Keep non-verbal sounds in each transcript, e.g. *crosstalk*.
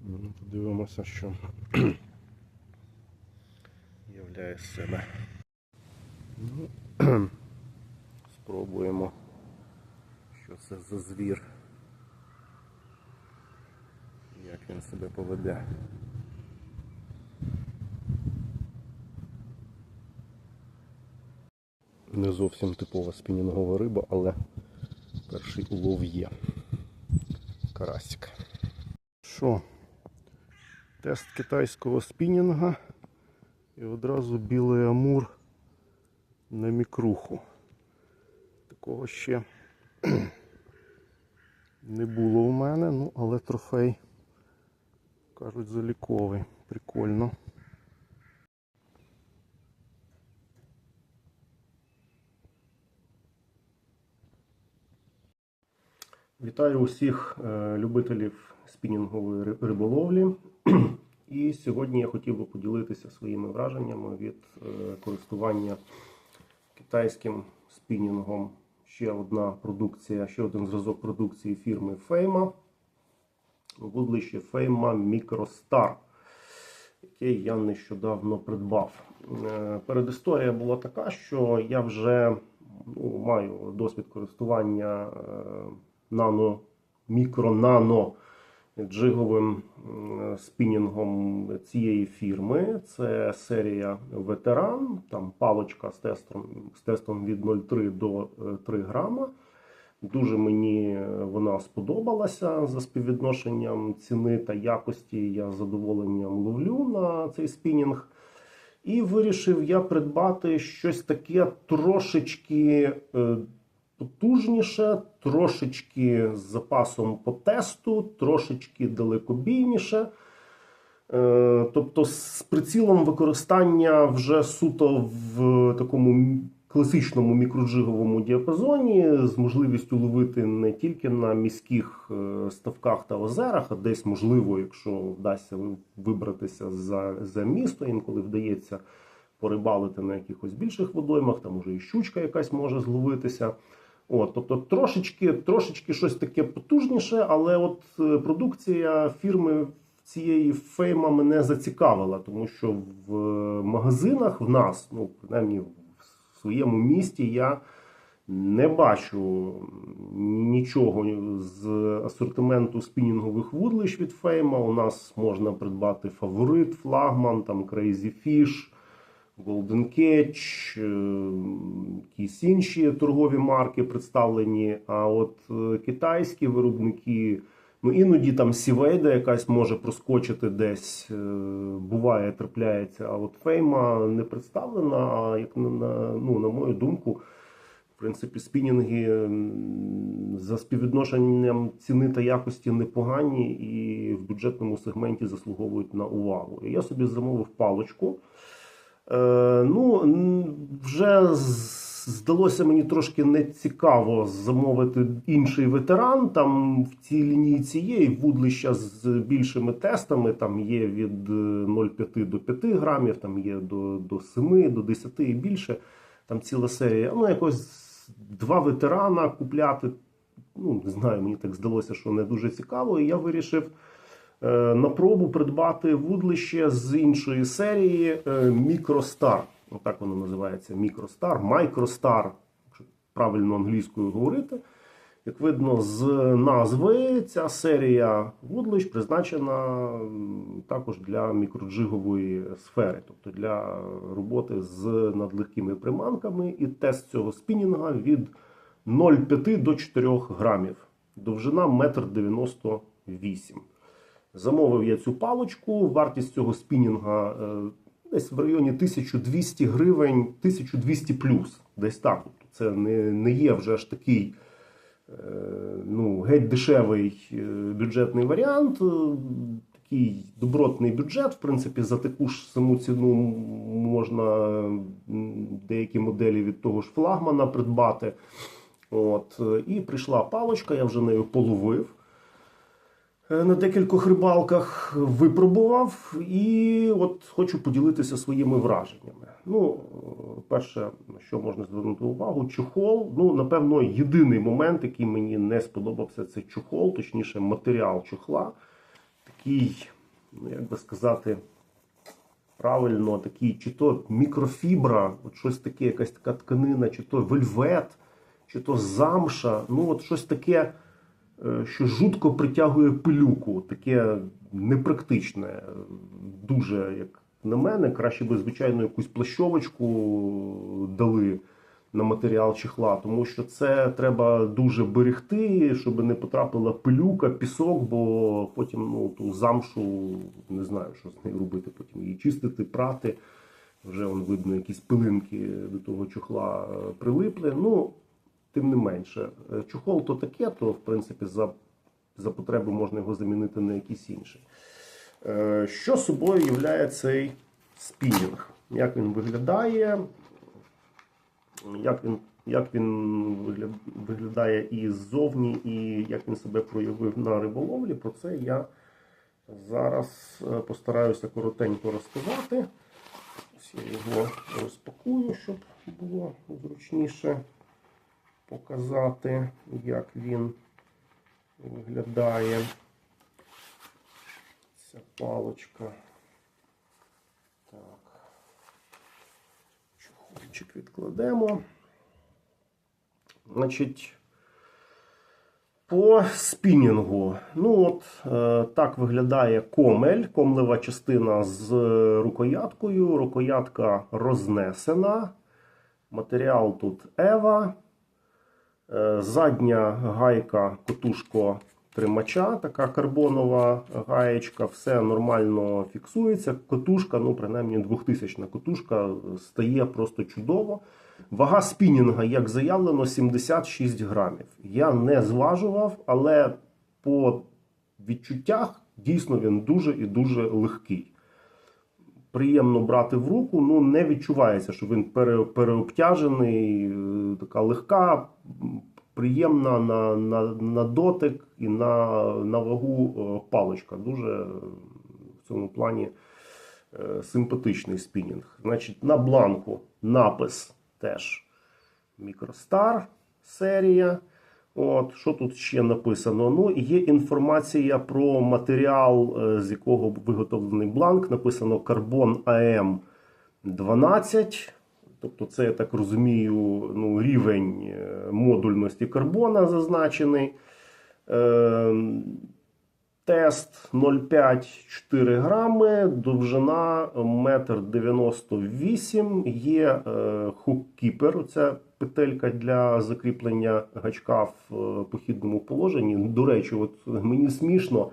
Ну, Подивимося, що являє себе. Ну, *clears throat* спробуємо, що це за звір. Як він себе поведе. Не зовсім типова спінінгова риба, але перший улов є. Карасик. Що? Тест китайського спінінга і одразу білий амур на мікруху. Такого ще *clears throat* не було у мене, ну але трофей, кажуть, заліковий. Прикольно. Вітаю усіх е, любителів спінінгової риболовлі. І сьогодні я хотів би поділитися своїми враженнями від е, користування китайським спінінгом. Ще одна продукція, ще один зразок продукції фірми Фейма. Вудлище Фейма Microstar, яке я нещодавно придбав. Е, Передісторія була така, що я вже ну, маю досвід користування е, нано, мікро-нано джиговим спінінгом цієї фірми. Це серія Ветеран, там палочка з тестом, з тестом від 0,3 до е, 3 грама. Дуже мені вона сподобалася за співвідношенням ціни та якості. Я з задоволенням ловлю на цей спінінг. І вирішив я придбати щось таке трошечки е, потужніше, трошечки з запасом по тесту, трошечки далекобійніше. Е, Тобто з прицілом використання вже суто в такому класичному мікроджиговому діапазоні, з можливістю ловити не тільки на міських е, ставках та озерах, а десь можливо, якщо вдасться вибратися за, за місто, інколи вдається порибалити на якихось більших водоймах, там уже і щучка якась може зловитися. От, тобто трошечки, трошечки щось таке потужніше, але от е, продукція фірми цієї фейма мене зацікавила, тому що в е, магазинах в нас, ну принаймні в своєму місті, я не бачу нічого з асортименту спінінгових вудлищ від фейма. У нас можна придбати фаворит, флагман, там Crazy Fish. Golden Catch, е, якісь інші торгові марки представлені. А от е, китайські виробники, ну іноді там Сівейда якась може проскочити десь, е, буває, трапляється. А от Фейма не представлена. А як на, ну, на мою думку, в принципі, спінінги за співвідношенням ціни та якості непогані і в бюджетному сегменті заслуговують на увагу. І я собі замовив паличку. Е, ну, вже здалося мені трошки нецікаво замовити інший ветеран. Там в цій лінійці є і вудлища з більшими тестами. Там є від е, 0,5 до 5 грамів, там є до, до 7, до 10 і більше. Там ціла серія. Ну, якось два ветерана купляти. Ну, не знаю, мені так здалося, що не дуже цікаво. І я вирішив е, на пробу придбати вудлище з іншої серії е, Мікростар. Отак воно називається Мікростар, Майкростар, якщо правильно англійською говорити. Як видно з назви, ця серія вудлищ призначена також для мікроджигової сфери, тобто для роботи з надлегкими приманками. І тест цього спінінга від 0,5 до 4 грамів. Довжина 1,98 м. Замовив я цю паличку. Вартість цього спінінга е, десь в районі 1200 гривень, 1200 плюс. Десь так. Тобто це не, не є вже ж такий е, ну, геть дешевий е, бюджетний варіант. Такий добротний бюджет. В принципі, за таку ж саму ціну можна деякі моделі від того ж флагмана придбати. От, і прийшла паличка, я вже нею половив. Е, на декількох рибалках випробував і от хочу поділитися своїми враженнями. Ну, е, перше, на що можна звернути увагу, чохол. Ну, напевно, єдиний момент, який мені не сподобався, це чохол, точніше, матеріал чохла. такий, ну як би сказати, правильно, такий, чи то мікрофібра, от щось таке, якась така тканина, чи то вельвет, чи то замша. Ну, от щось таке, що жутко притягує пилюку, таке непрактичне, е, дуже, як на мене, краще би, звичайно, якусь плащовочку дали на матеріал чехла, тому що це треба дуже берегти, щоб не потрапила пилюка, пісок, бо потім ну, ту замшу не знаю, що з нею робити. Потім її чистити, прати. Вже он видно, якісь пилинки до того чохла е, прилипли. Ну, тим не менше, Е, чохол то таке, то в принципі за, за потреби можна його замінити на якийсь інший. Е, Що собою являє цей спінінг? Як він виглядає? Як він, як він виглядає і ззовні, і як він себе проявив на риболовлі, про це я зараз е, постараюся коротенько розказати. Ось я його розпакую, щоб було зручніше показати, як він виглядає. Ця палочка. Так. Чохольчик відкладемо. Значить, по спінінгу. Ну от е, так виглядає комель, комлева частина з рукояткою. Рукоятка рознесена. Матеріал тут Ева. Е, Задня гайка котушко тримача, така карбонова гаєчка, все нормально фіксується. Котушка, ну принаймні 2000 котушка, стає просто чудово. Вага спінінга, як заявлено, 76 грамів. Я не зважував, але по відчуттях дійсно він дуже і дуже легкий. Приємно брати в руку, ну не відчувається, що він пере, переобтяжений, е, така легка, приємна на, на, на дотик і на, на вагу е, паличка. Дуже е, в цьому плані симпатичний спінінг. Значить, на бланку напис теж Мікростар серія. От, що тут ще написано? Ну, є інформація про матеріал, е, з якого виготовлений бланк. Написано Карбон АМ 12. Тобто, це, я так розумію, ну, рівень е, модульності карбона зазначений. Е, Тест 0,5-4 грами, довжина 1,98 м. Є е, хук-кіпер, оця петелька для закріплення гачка в е, похідному положенні. До речі, от мені смішно,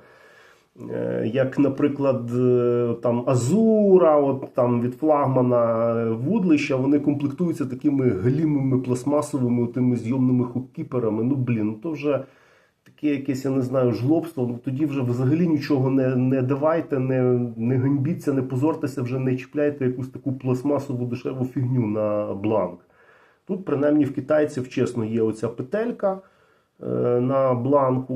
е, як, наприклад, е, там Азура, от там від флагмана вудлища, вони комплектуються такими глімими пластмасовими тими зйомними хук-кіперами. Ну, блін, то вже таке якесь, я не знаю, жлобство, ну тоді вже взагалі нічого не, не давайте, не, не ганьбіться, не позортеся, вже не чіпляйте якусь таку пластмасову дешеву фігню на бланк. Тут, принаймні, в китайців чесно є оця петелька е, на бланку.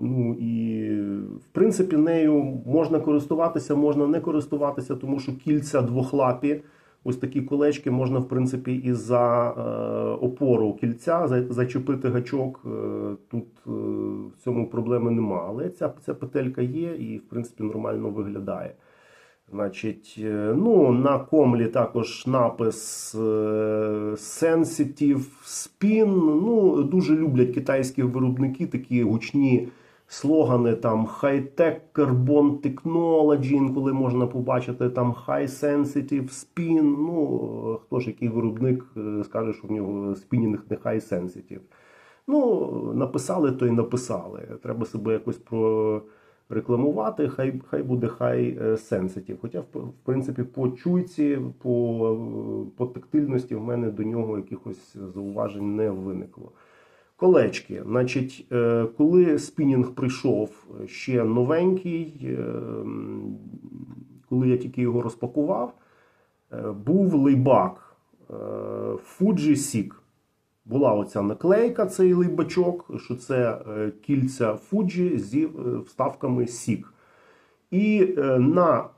Ну і в принципі нею можна користуватися, можна не користуватися, тому що кільця двохлапі. Ось такі колечки можна, в принципі, і за е, опору кільця зачепити гачок. Е, тут в цьому проблеми нема. Але ця, ця петелька є і, в принципі, нормально виглядає. Значить, е, ну, на комлі також напис е, Sensitive Spin. Ну, дуже люблять китайські виробники такі гучні слогани там High-Tech Carbon Technology, інколи можна побачити там High Sensitive Spin. Ну, хто ж який виробник е, скаже, що в нього спінінг не High Sensitive. Ну, написали, то й написали. Треба себе якось прорекламувати, хай, хай буде хай сенситів. Хоча, в, принципі, по чуйці, по, е, по тактильності в мене до нього якихось зауважень не виникло. Колечки. Значить, е, коли спінінг прийшов ще новенький, е, коли я тільки його розпакував, е, був лейбак е, Fuji Sig. Була оця наклейка, цей лейбачок, що це е, кільця Fuji зі е, вставками Sig. І е, на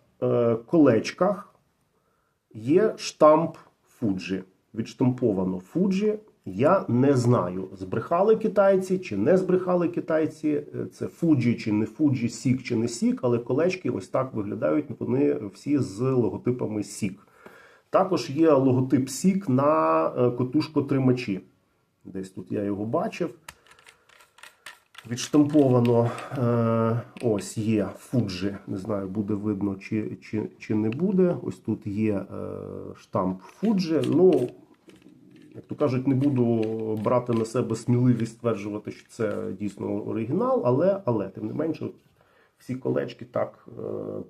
колечках є штамп Fuji. Відштамповано Fuji Я не знаю, збрехали китайці чи не збрехали китайці. Це Fuji чи не Fuji, Сік чи не Сік, але колечки ось так виглядають. Вони всі з логотипами Сік. Також є логотип Сік на котушко-тримачі. Десь тут я його бачив. Відштамповано е, ось є Fuji. Не знаю, буде видно чи, чи, чи не буде. Ось тут є е, штамп Fuji. Ну, як то кажуть, не буду брати на себе сміливість стверджувати, що це дійсно оригінал, але, але тим не менше, всі колечки так е,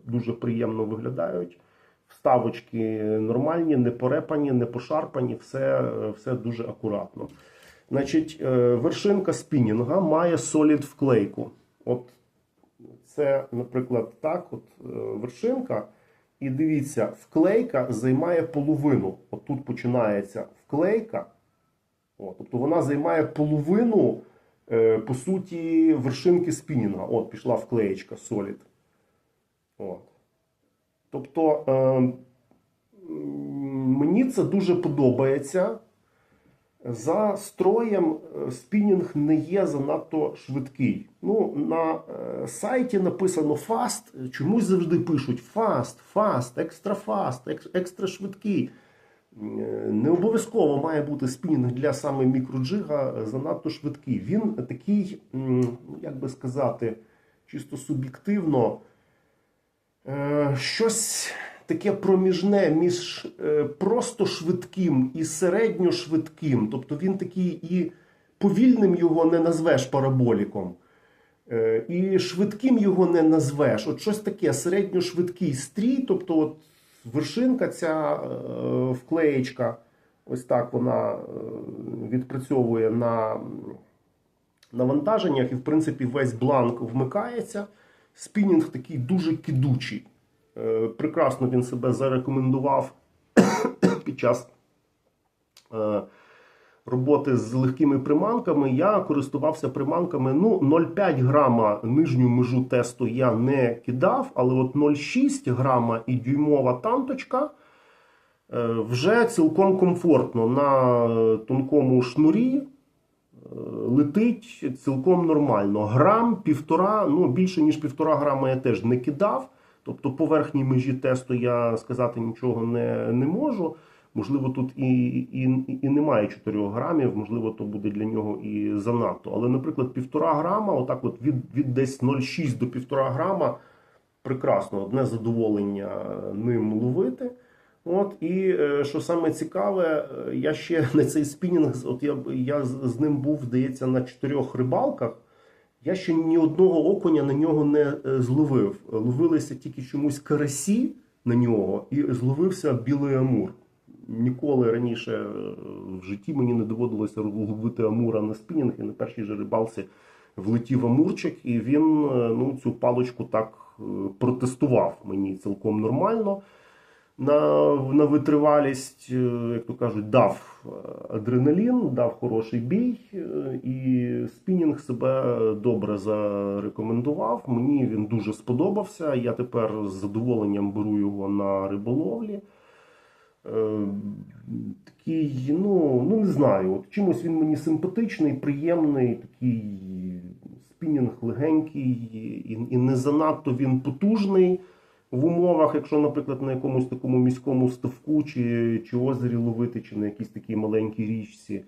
дуже приємно виглядають. Вставочки нормальні, не порепані, не пошарпані, все, все дуже акуратно. Значить, е, вершинка спінінга має солід вклейку. От це, наприклад, так, от е, вершинка. І дивіться, вклейка займає половину. От тут починається вклейка. От, тобто вона займає половину, е, по суті, вершинки спінінга. От, пішла вклеєчка Solid. От. Тобто, е, мені це дуже подобається. За строєм е, спінінг не є занадто швидкий. Ну, на е, сайті написано fast, чомусь завжди пишуть fast, fast, extra fast, екс- екстра швидкий. Е, Не обов'язково має бути спінінг для саме мікроджига е, занадто швидкий. Він такий, як би сказати, чисто суб'єктивно, е, щось таке проміжне між е, просто швидким і середньошвидким. Тобто він такий і повільним його не назвеш параболіком. Е, І швидким його не назвеш. От щось таке середньошвидкий стрій, тобто от вершинка ця е, вклеєчка, ось так вона відпрацьовує на навантаженнях, і в принципі весь бланк вмикається. Спінінг такий дуже кидучий. Е, Прекрасно він себе зарекомендував *coughs* під час е, роботи з легкими приманками. Я користувався приманками. Ну, 0,5 грама нижню межу тесту я не кидав, але от 0,6 грама і дюймова танточка е, вже цілком комфортно на тонкому шнурі. Летить цілком нормально. Грам, півтора, ну більше ніж півтора грама я теж не кидав. Тобто по верхній межі тесту я сказати нічого не, не можу. Можливо, тут і, і, і немає 4 грамів, можливо, то буде для нього і занадто. Але, наприклад, півтора грама, отак от від, від десь 0,6 до півтора грама, прекрасно, одне задоволення ним ловити. От, і е, що саме цікаве, е, я ще *laughs* на цей спінінг, от я, я з ним був, здається, на чотирьох рибалках. Я ще ні одного окуня на нього не е, зловив. Ловилися тільки чомусь карасі на нього, і зловився білий амур. Ніколи раніше е, в житті мені не доводилося ловити амура на спінінг, і на першій же рибалці влетів амурчик, і він е, ну, цю паличку так протестував мені цілком нормально. На, на витривалість, е, як то кажуть, дав е, адреналін, дав хороший бій, е, і спінінг себе добре зарекомендував. Мені він дуже сподобався. Я тепер з задоволенням беру його на риболовлі. Такий, ну, ну не знаю, от чимось він мені симпатичний, приємний, такий спінінг легенький і, і не занадто він потужний в умовах, якщо, наприклад, на якомусь такому міському ставку чи, чи озері ловити, чи на якійсь такій маленькій річці,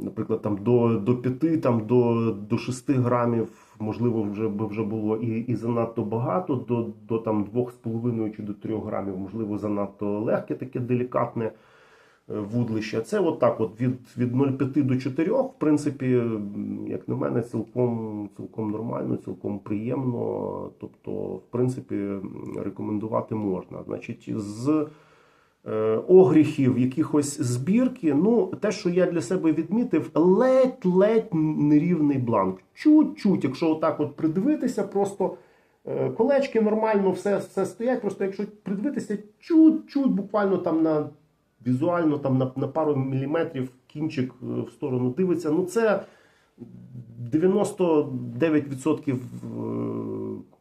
наприклад, там до, до 5, там, до, до 6 грамів, можливо, вже вже було і, і занадто багато, до, до там 2,5 чи до 3 грамів, можливо, занадто легке, таке делікатне вудлище. Це от так от від, від 0,5 до 4, в принципі, як на мене, цілком, цілком нормально, цілком приємно. Тобто, в принципі, рекомендувати можна. Значить, з е, огріхів якихось збірки, ну, те, що я для себе відмітив, ледь-ледь нерівний бланк. Чуть-чуть, якщо отак от придивитися, просто е, колечки нормально все, все стоять. Просто якщо придивитися, чуть-чуть, буквально там на візуально там на, на пару міліметрів кінчик е, в сторону дивиться. Ну це 99% е,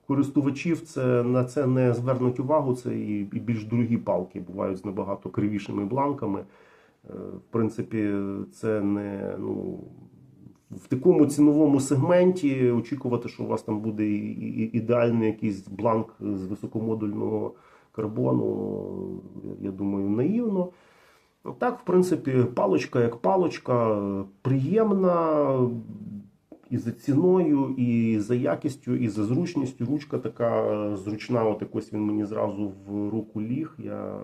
користувачів це на це не звернуть увагу. Це і, і більш дорогі палки бувають з набагато кривішими бланками. Е, В принципі, це не ну, в такому ціновому сегменті очікувати, що у вас там буде ідеальний якийсь бланк з високомодульного карбону, я думаю, наївно. Ну, Так, в принципі, паличка як паличка, е, приємна і за ціною, і за якістю, і за зручністю. Ручка така зручна, от якось він мені зразу в руку ліг. Я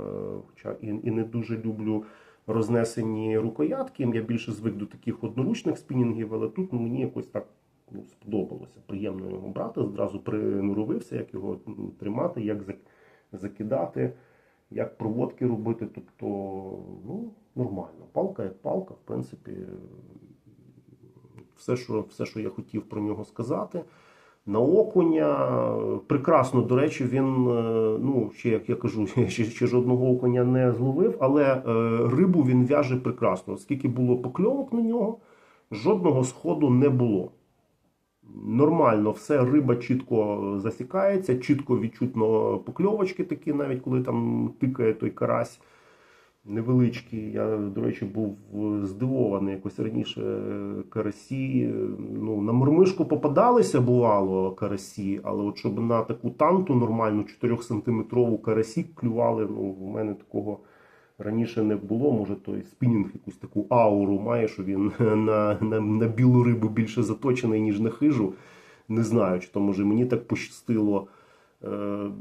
хоча і, і не дуже люблю рознесені рукоятки. Я більше звик до таких одноручних спінінгів, але тут ну, мені якось так ну, сподобалося. Приємно його брати. Зразу приноровився, як його тримати, як закидати, як проводки робити. Тобто, ну, нормально. Палка як палка, в принципі, все, що, все, що я хотів про нього сказати. На окуня прекрасно, до речі, він, е, ну, ще як я кажу, *laughs* ще, ще жодного окуня не зловив, але е, рибу він в'яже прекрасно. Скільки було покльовок на нього, жодного сходу не було. Нормально, все, риба чітко засікається, чітко відчутно покльовочки такі, навіть коли там тикає той карась невеличкий. Я, до речі, був здивований. Якось раніше карасі. Ну, на мормишку попадалися, бувало, карасі, але от щоб на таку танту нормальну 4-сантиметрову карасі клювали, ну, в мене такого раніше не було. Може, той спінінг якусь таку ауру має, що він *laughs* на, на, на білу рибу більше заточений, ніж на хижу. Не знаю, чи то може мені так пощастило. Е,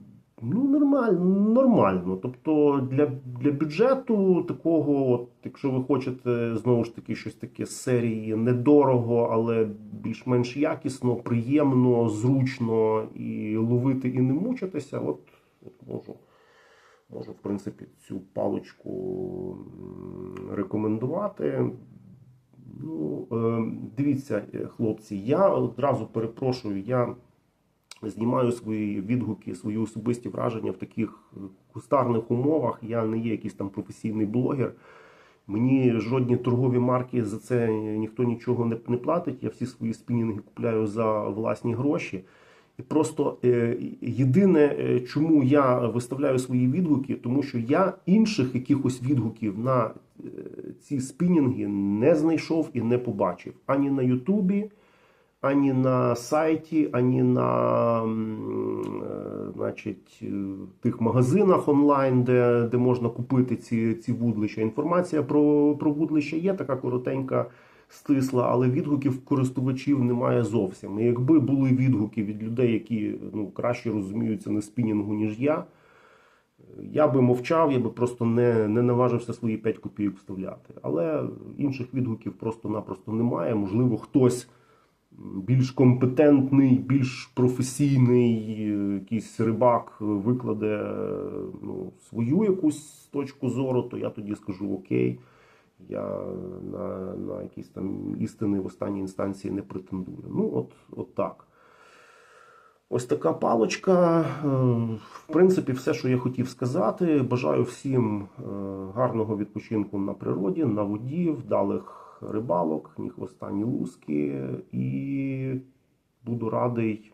Ну, нормально, нормально. Тобто для, для бюджету такого, от, якщо ви хочете знову ж таки щось таке з серії недорого, але більш-менш якісно, приємно, зручно і ловити і не мучитися, от, от можу, можу, в принципі, цю паличку рекомендувати. Ну, е, дивіться, е, хлопці, я одразу перепрошую, я знімаю свої відгуки, свої особисті враження в таких е, кустарних умовах. Я не є якийсь там професійний блогер. Мені жодні торгові марки за це ніхто нічого не платить. Я всі свої спінінги купляю за власні гроші. Просто е, єдине, е, чому я виставляю свої відгуки, тому що я інших якихось відгуків на е, ці спінінги не знайшов і не побачив ані на Ютубі, ані на сайті, ані на значить, тих магазинах онлайн, де, де можна купити ці, ці вудлища. Інформація про, про вудлища є така коротенька, стисла, але відгуків користувачів немає зовсім. І якби були відгуки від людей, які ну, краще розуміються на спінінгу, ніж я. Я би мовчав, я би просто не, не наважився свої 5 копійок вставляти. Але інших відгуків просто-напросто немає. Можливо, хтось більш компетентний, більш професійний, е, якийсь рибак викладе е, ну, свою якусь точку зору, то я тоді скажу окей. Я на, на якісь там істини в останній інстанції не претендую. Ну, от, от так. Ось така палочка. Е, В принципі, все, що я хотів сказати. Бажаю всім е, гарного відпочинку на природі, на воді, вдалих рибалок, ні хвоста, ні луски. І буду радий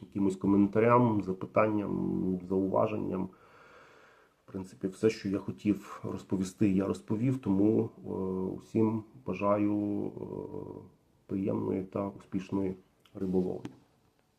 якимось коментарям, запитанням, зауваженням. Принципі, все, що я хотів розповісти, я розповів. Тому е, усім бажаю е, приємної та успішної риболовлі.